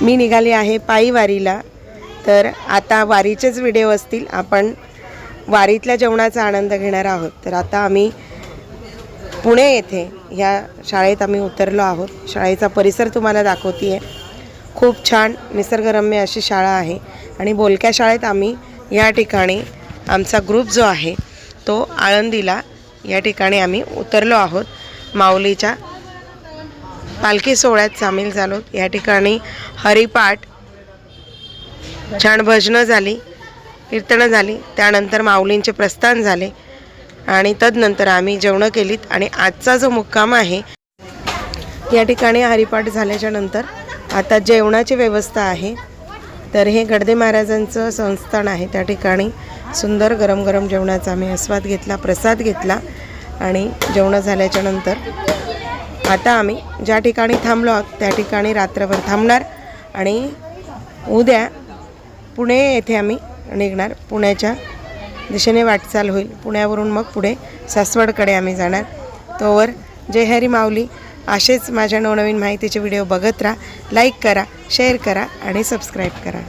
मी निघाली आहे पायी वारीला तर आता वारीचेच व्हिडिओ असतील. आपण वारीतल्या जेवणाचा आनंद घेणार आहोत. तर आता आम्ही पुणे येथे ह्या शाळेत आम्ही उतरलो आहोत. शाळेचा परिसर तुम्हाला दाखवते आहे खूप छान निसर्गरम्य अशी शाळा आहे. आणि बोलक्या शाळेत आम्ही या ठिकाणी आमचा ग्रुप जो आहे तो आळंदीला या ठिकाणी आम्ही उतरलो आहोत. माऊलीच्या पालखी सोहळ्यात सामील झालो. या ठिकाणी हरिपाठ छान भजनं झाली कीर्तनं झाली त्यानंतर माऊलींचे प्रस्थान झाले आणि तदनंतर आम्ही जेवणं केलीत आणि आजचा जो मुक्काम आहे या ठिकाणी हरिपाठ झाल्याच्यानंतर आता जेवणाची व्यवस्था आहे. तर हे गडदे महाराजांचं संस्थान आहे. त्या ठिकाणी सुंदर गरम गरम जेवणाचा आम्ही आस्वाद घेतला प्रसाद घेतला आणि जेवणं झाल्याच्यानंतर आता आम्ही ज्या ठिकाणी थांबलो आहोत त्या ठिकाणी रात्रभर थांबणार आणि उद्या पुणे येथे आम्ही निघणार. पुण्याच्या दिशेने वाटचाल होईल. पुण्यावरून मग पुढे सासवडकडे आम्ही जाणार. तोवर जय हरी माऊली. असेच माझ्या नवनवीन माहितीचे व्हिडिओ बघत राहा. लाईक करा शेअर करा आणि सबस्क्राईब करा.